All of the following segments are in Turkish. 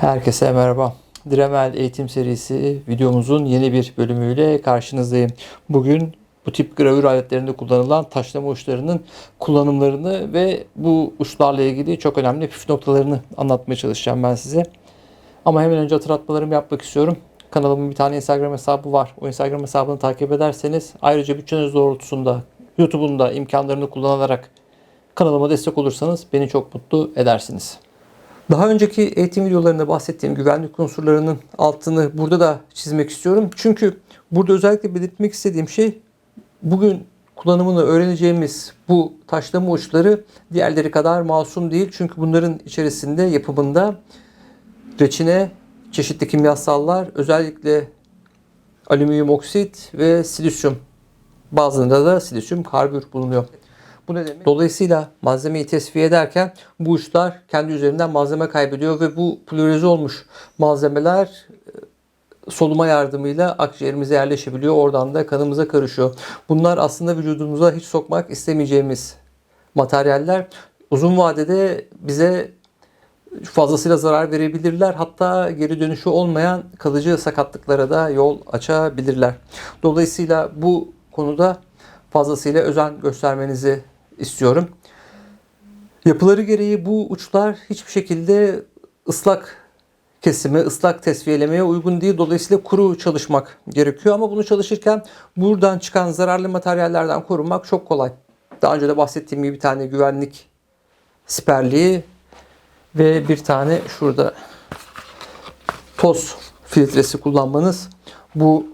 Herkese merhaba. Dremel eğitim serisi videomuzun yeni bir bölümüyle karşınızdayım. Bugün bu tip gravür aletlerinde kullanılan taşlama uçlarının kullanımlarını ve bu uçlarla ilgili çok önemli püf noktalarını anlatmaya çalışacağım ben size. Ama hemen önce hatırlatmalarımı yapmak istiyorum. Kanalımın bir tane Instagram hesabı var. O Instagram hesabını takip ederseniz ayrıca bütçeniz doğrultusunda YouTube'un da imkanlarını kullanarak kanalıma destek olursanız beni çok mutlu edersiniz. Daha önceki eğitim videolarında bahsettiğim güvenlik unsurlarının altını burada da çizmek istiyorum. Çünkü burada özellikle belirtmek istediğim şey bugün kullanımını öğreneceğimiz bu taşlama uçları diğerleri kadar masum değil. Çünkü bunların içerisinde yapımında reçine, çeşitli kimyasallar, özellikle alüminyum oksit ve silisyum bazılarında da silisyum karbür bulunuyor. Bu ne demek? Dolayısıyla malzemeyi tesviye ederken bu uçlar kendi üzerinden malzeme kaybediyor ve bu plurize olmuş malzemeler e, soluma yardımıyla akciğerimize yerleşebiliyor. Oradan da kanımıza karışıyor. Bunlar aslında vücudumuza hiç sokmak istemeyeceğimiz materyaller. Uzun vadede bize fazlasıyla zarar verebilirler. Hatta geri dönüşü olmayan kalıcı sakatlıklara da yol açabilirler. Dolayısıyla bu konuda fazlasıyla özen göstermenizi istiyorum. Yapıları gereği bu uçlar hiçbir şekilde ıslak kesime, ıslak tesviyelemeye uygun değil. Dolayısıyla kuru çalışmak gerekiyor ama bunu çalışırken buradan çıkan zararlı materyallerden korunmak çok kolay. Daha önce de bahsettiğim gibi bir tane güvenlik siperliği ve bir tane şurada toz filtresi kullanmanız bu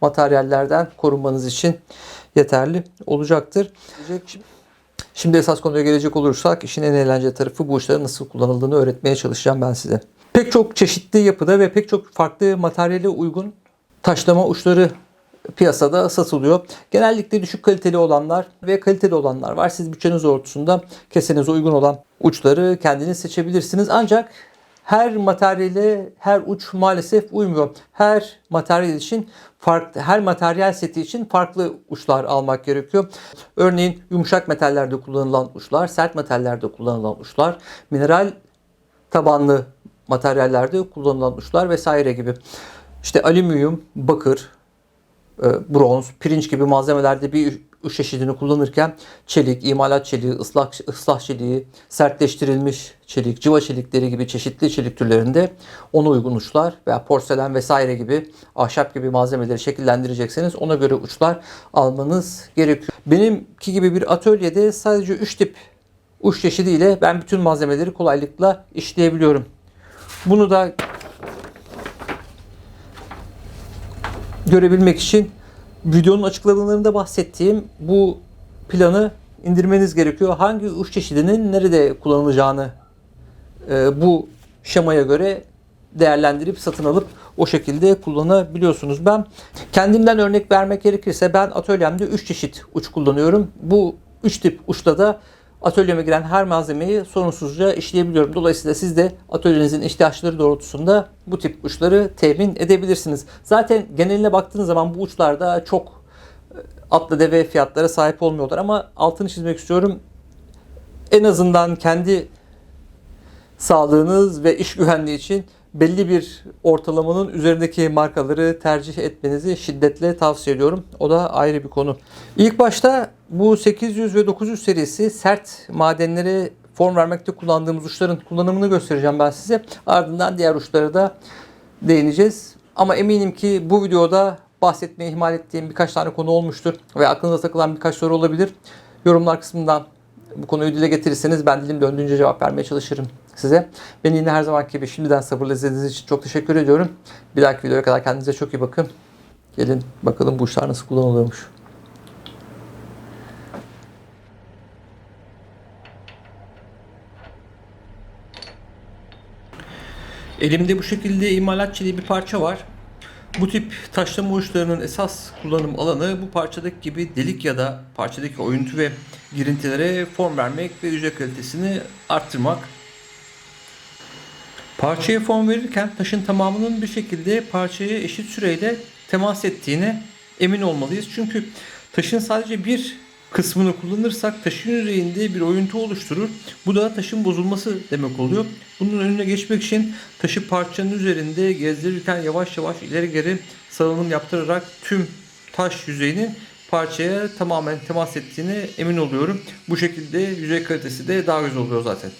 materyallerden korunmanız için yeterli olacaktır. Şimdi esas konuya gelecek olursak işin en eğlenceli tarafı bu uçların nasıl kullanıldığını öğretmeye çalışacağım ben size. Pek çok çeşitli yapıda ve pek çok farklı materyale uygun taşlama uçları piyasada satılıyor. Genellikle düşük kaliteli olanlar ve kaliteli olanlar var. Siz bütçeniz doğrultusunda kesenize uygun olan uçları kendiniz seçebilirsiniz. Ancak her materyale her uç maalesef uymuyor. Her materyal için farklı her materyal seti için farklı uçlar almak gerekiyor. Örneğin yumuşak metallerde kullanılan uçlar, sert metallerde kullanılan uçlar, mineral tabanlı materyallerde kullanılan uçlar vesaire gibi. İşte alüminyum, bakır, e, bronz, pirinç gibi malzemelerde bir uç çeşidini kullanırken çelik, imalat çeliği, ıslak, ıslah çeliği, sertleştirilmiş çelik, civa çelikleri gibi çeşitli çelik türlerinde ona uygun uçlar veya porselen vesaire gibi ahşap gibi malzemeleri şekillendirecekseniz ona göre uçlar almanız gerekiyor. Benimki gibi bir atölyede sadece 3 tip uç çeşidiyle ben bütün malzemeleri kolaylıkla işleyebiliyorum. Bunu da görebilmek için videonun açıklamalarında bahsettiğim bu planı indirmeniz gerekiyor. Hangi uç çeşidinin nerede kullanılacağını e, bu şemaya göre değerlendirip satın alıp o şekilde kullanabiliyorsunuz. Ben kendimden örnek vermek gerekirse ben atölyemde 3 çeşit uç kullanıyorum. Bu 3 tip uçta da atölyeme giren her malzemeyi sorunsuzca işleyebiliyorum. Dolayısıyla siz de atölyenizin ihtiyaçları doğrultusunda bu tip uçları temin edebilirsiniz. Zaten geneline baktığınız zaman bu uçlarda çok e, atlı deve fiyatlara sahip olmuyorlar ama altını çizmek istiyorum. En azından kendi sağlığınız ve iş güvenliği için belli bir ortalamanın üzerindeki markaları tercih etmenizi şiddetle tavsiye ediyorum. O da ayrı bir konu. İlk başta bu 800 ve 900 serisi sert madenlere form vermekte kullandığımız uçların kullanımını göstereceğim ben size. Ardından diğer uçlara da değineceğiz. Ama eminim ki bu videoda bahsetmeyi ihmal ettiğim birkaç tane konu olmuştur ve aklınıza takılan birkaç soru olabilir. Yorumlar kısmından bu konuyu dile getirirseniz ben dilim döndüğünce cevap vermeye çalışırım size. Beni yine her zamanki gibi şimdiden sabırla izlediğiniz için çok teşekkür ediyorum. Bir dahaki videoya kadar kendinize çok iyi bakın. Gelin bakalım bu işler nasıl kullanılıyormuş. Elimde bu şekilde imalatçı bir parça var. Bu tip taşlama uçlarının esas kullanım alanı bu parçadaki gibi delik ya da parçadaki oyuntu ve girintilere form vermek ve yüzey kalitesini arttırmak. Parçaya form verirken taşın tamamının bir şekilde parçaya eşit süreyle temas ettiğine emin olmalıyız. Çünkü taşın sadece bir kısmını kullanırsak taşın yüzeyinde bir oyuntu oluşturur. Bu da taşın bozulması demek oluyor. Bunun önüne geçmek için taşı parçanın üzerinde gezdirirken yavaş yavaş ileri geri salınım yaptırarak tüm taş yüzeyinin parçaya tamamen temas ettiğine emin oluyorum. Bu şekilde yüzey kalitesi de daha güzel oluyor zaten.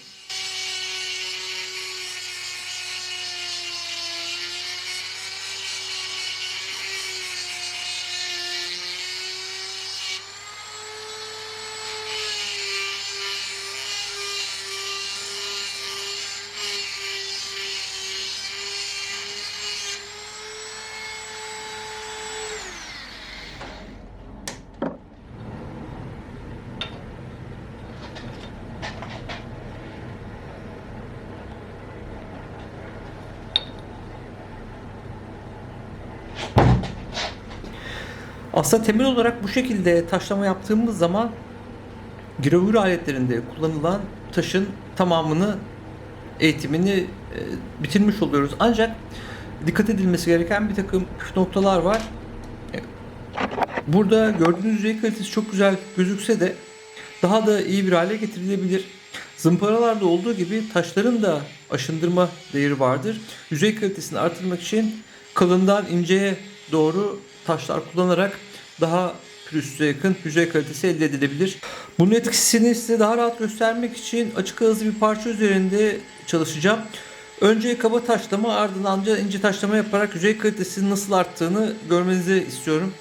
Aslında temel olarak bu şekilde taşlama yaptığımız zaman gravür aletlerinde kullanılan taşın tamamını eğitimini e, bitirmiş oluyoruz. Ancak dikkat edilmesi gereken bir takım püf noktalar var. Burada gördüğünüz yüzey kalitesi çok güzel gözükse de daha da iyi bir hale getirilebilir. Zımparalarda olduğu gibi taşların da aşındırma değeri vardır. Yüzey kalitesini artırmak için kalından inceye doğru taşlar kullanarak daha pürüzsüze yakın yüzey kalitesi elde edilebilir. Bunun etkisini size daha rahat göstermek için açık ağızlı bir parça üzerinde çalışacağım. Önce kaba taşlama ardından da ince taşlama yaparak yüzey kalitesinin nasıl arttığını görmenizi istiyorum.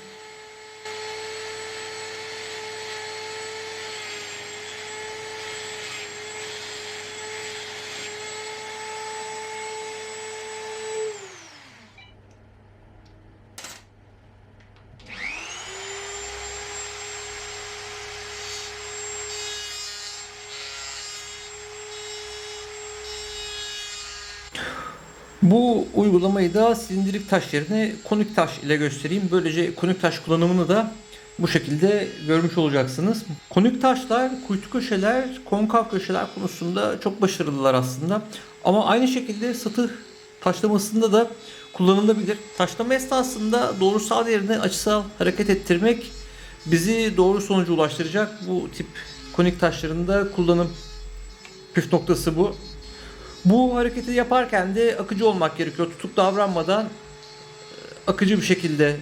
Bu uygulamayı da silindirik taş yerine konik taş ile göstereyim. Böylece konik taş kullanımını da bu şekilde görmüş olacaksınız. Konik taşlar, kuytu köşeler, konkav köşeler konusunda çok başarılılar aslında. Ama aynı şekilde satı taşlamasında da kullanılabilir. Taşlama esnasında doğrusal yerine açısal hareket ettirmek bizi doğru sonuca ulaştıracak. Bu tip konik taşlarında kullanım püf noktası bu. Bu hareketi yaparken de akıcı olmak gerekiyor. Tutuk davranmadan e, akıcı bir şekilde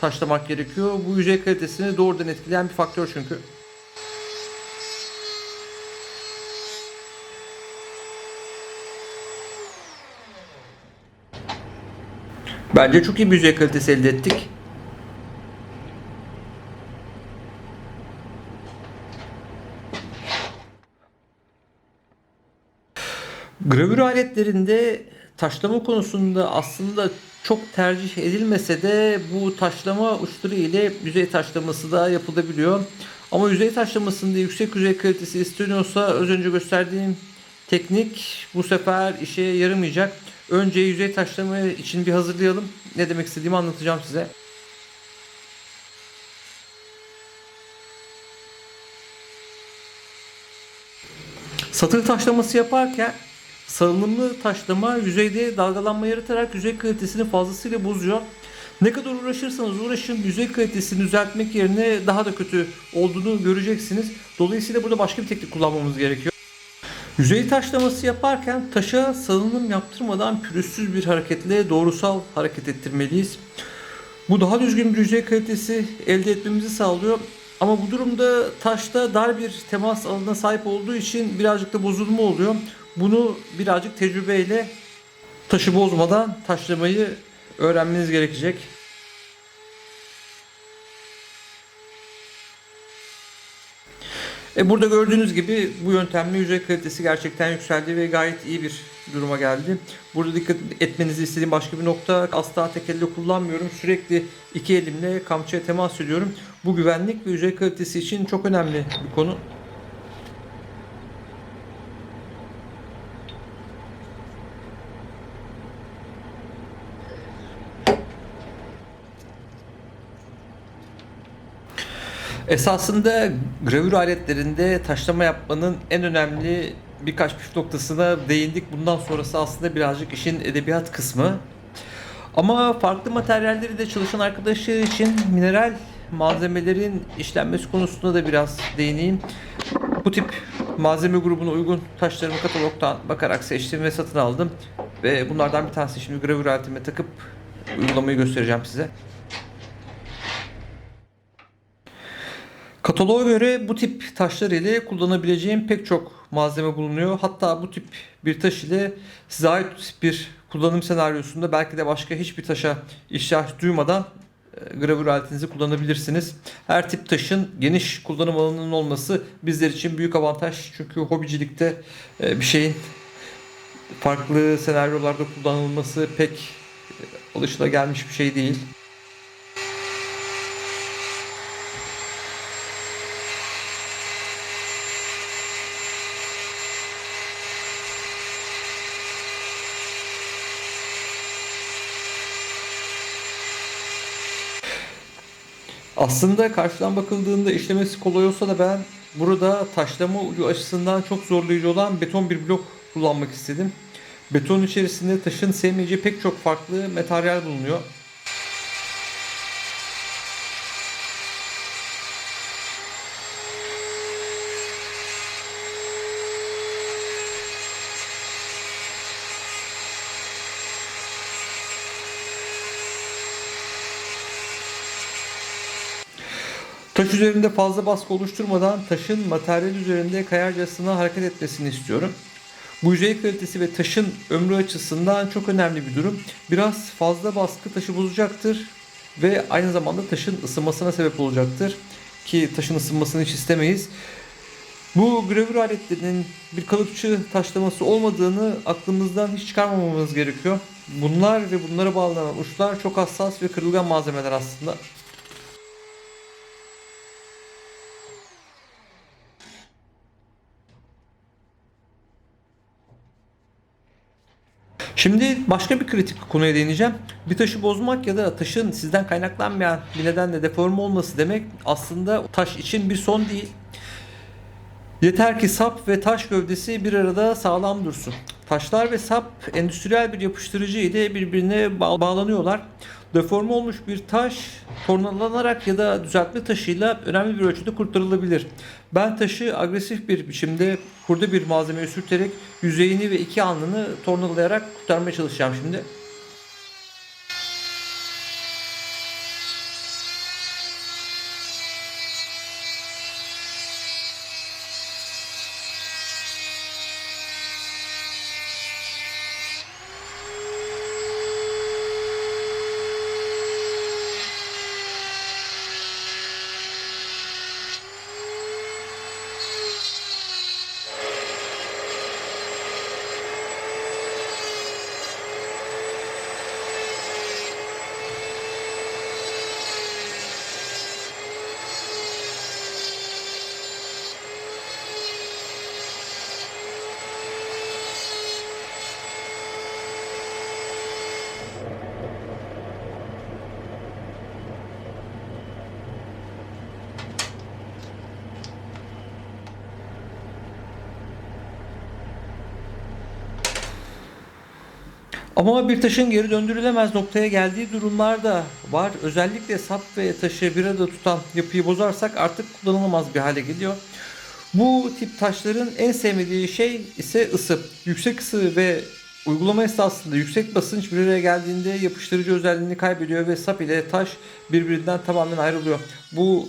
taşlamak gerekiyor. Bu yüzey kalitesini doğrudan etkileyen bir faktör çünkü. Bence çok iyi bir yüzey kalitesi elde ettik. Gravür aletlerinde taşlama konusunda aslında çok tercih edilmese de bu taşlama uçları ile yüzey taşlaması da yapılabiliyor. Ama yüzey taşlamasında yüksek yüzey kalitesi isteniyorsa az önce gösterdiğim teknik bu sefer işe yaramayacak. Önce yüzey taşlama için bir hazırlayalım. Ne demek istediğimi anlatacağım size. Satır taşlaması yaparken salınımlı taşlama yüzeyde dalgalanma yaratarak yüzey kalitesini fazlasıyla bozuyor. Ne kadar uğraşırsanız uğraşın yüzey kalitesini düzeltmek yerine daha da kötü olduğunu göreceksiniz. Dolayısıyla burada başka bir teknik kullanmamız gerekiyor. Yüzey taşlaması yaparken taşa salınım yaptırmadan pürüzsüz bir hareketle doğrusal hareket ettirmeliyiz. Bu daha düzgün bir yüzey kalitesi elde etmemizi sağlıyor. Ama bu durumda taşta dar bir temas alanına sahip olduğu için birazcık da bozulma oluyor. Bunu birazcık tecrübeyle taşı bozmadan taşlamayı öğrenmeniz gerekecek. E burada gördüğünüz gibi bu yöntemle yüzey kalitesi gerçekten yükseldi ve gayet iyi bir duruma geldi. Burada dikkat etmenizi istediğim başka bir nokta asla tek elle kullanmıyorum. Sürekli iki elimle kamçıya temas ediyorum. Bu güvenlik ve yüzey kalitesi için çok önemli bir konu. Esasında gravür aletlerinde taşlama yapmanın en önemli birkaç püf noktasına değindik. Bundan sonrası aslında birazcık işin edebiyat kısmı. Ama farklı materyalleri de çalışan arkadaşlar için mineral malzemelerin işlenmesi konusunda da biraz değineyim. Bu tip malzeme grubuna uygun taşlarımı katalogdan bakarak seçtim ve satın aldım. Ve bunlardan bir tanesi şimdi gravür aletime takıp uygulamayı göstereceğim size. Kataloğa göre bu tip taşlar ile kullanabileceğim pek çok malzeme bulunuyor. Hatta bu tip bir taş ile size ait bir kullanım senaryosunda belki de başka hiçbir taşa ihtiyaç duymadan e, gravür aletinizi kullanabilirsiniz. Her tip taşın geniş kullanım alanının olması bizler için büyük avantaj. Çünkü hobicilikte e, bir şeyin farklı senaryolarda kullanılması pek e, alışılagelmiş bir şey değil. Aslında karşıdan bakıldığında işlemesi kolay olsa da ben burada taşlama ucu açısından çok zorlayıcı olan beton bir blok kullanmak istedim. Beton içerisinde taşın sevmeyeceği pek çok farklı materyal bulunuyor. Taş üzerinde fazla baskı oluşturmadan taşın materyal üzerinde kayarcasına hareket etmesini istiyorum. Bu yüzey kalitesi ve taşın ömrü açısından çok önemli bir durum. Biraz fazla baskı taşı bozacaktır ve aynı zamanda taşın ısınmasına sebep olacaktır. Ki taşın ısınmasını hiç istemeyiz. Bu gravür aletlerinin bir kalıpçı taşlaması olmadığını aklımızdan hiç çıkarmamamız gerekiyor. Bunlar ve bunlara bağlanan uçlar çok hassas ve kırılgan malzemeler aslında. Şimdi başka bir kritik konuya değineceğim. Bir taşı bozmak ya da taşın sizden kaynaklanmayan bir nedenle deforme olması demek aslında taş için bir son değil. Yeter ki sap ve taş gövdesi bir arada sağlam dursun. Taşlar ve sap endüstriyel bir yapıştırıcı ile birbirine bağlanıyorlar. Deforme olmuş bir taş tornalanarak ya da düzeltme taşıyla önemli bir ölçüde kurtarılabilir. Ben taşı agresif bir biçimde kurda bir malzemeye sürterek yüzeyini ve iki alnını tornalayarak kurtarmaya çalışacağım şimdi. Ama bir taşın geri döndürülemez noktaya geldiği durumlar da var. Özellikle sap ve taşı bir arada tutan yapıyı bozarsak artık kullanılamaz bir hale geliyor. Bu tip taşların en sevmediği şey ise ısı. Yüksek ısı ve uygulama esnasında yüksek basınç bir araya geldiğinde yapıştırıcı özelliğini kaybediyor ve sap ile taş birbirinden tamamen ayrılıyor. Bu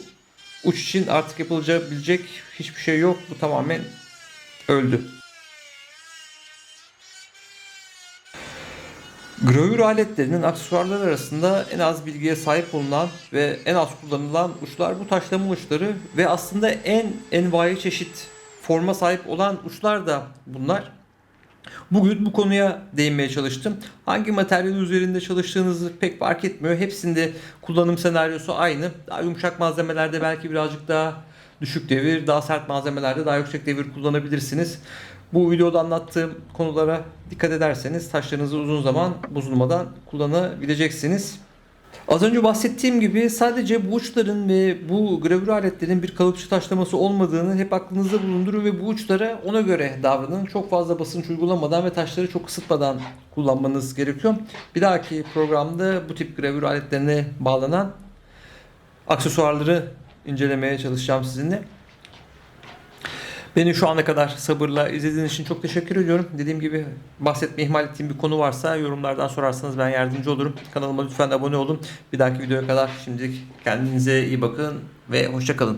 uç için artık yapılabilecek hiçbir şey yok. Bu tamamen öldü. Gravür aletlerinin aksesuarlar arasında en az bilgiye sahip olunan ve en az kullanılan uçlar bu taşlama uçları ve aslında en envai çeşit forma sahip olan uçlar da bunlar. Bugün bu konuya değinmeye çalıştım. Hangi materyal üzerinde çalıştığınızı pek fark etmiyor. Hepsinde kullanım senaryosu aynı. Daha yumuşak malzemelerde belki birazcık daha düşük devir, daha sert malzemelerde daha yüksek devir kullanabilirsiniz. Bu videoda anlattığım konulara dikkat ederseniz taşlarınızı uzun zaman bozulmadan kullanabileceksiniz. Az önce bahsettiğim gibi sadece bu uçların ve bu gravür aletlerin bir kalıpçı taşlaması olmadığını hep aklınızda bulundurun ve bu uçlara ona göre davranın. Çok fazla basınç uygulamadan ve taşları çok ısıtmadan kullanmanız gerekiyor. Bir dahaki programda bu tip gravür aletlerine bağlanan aksesuarları incelemeye çalışacağım sizinle. Beni şu ana kadar sabırla izlediğiniz için çok teşekkür ediyorum. Dediğim gibi bahsetme ihmal ettiğim bir konu varsa yorumlardan sorarsanız ben yardımcı olurum. Kanalıma lütfen abone olun. Bir dahaki videoya kadar şimdilik kendinize iyi bakın ve hoşçakalın.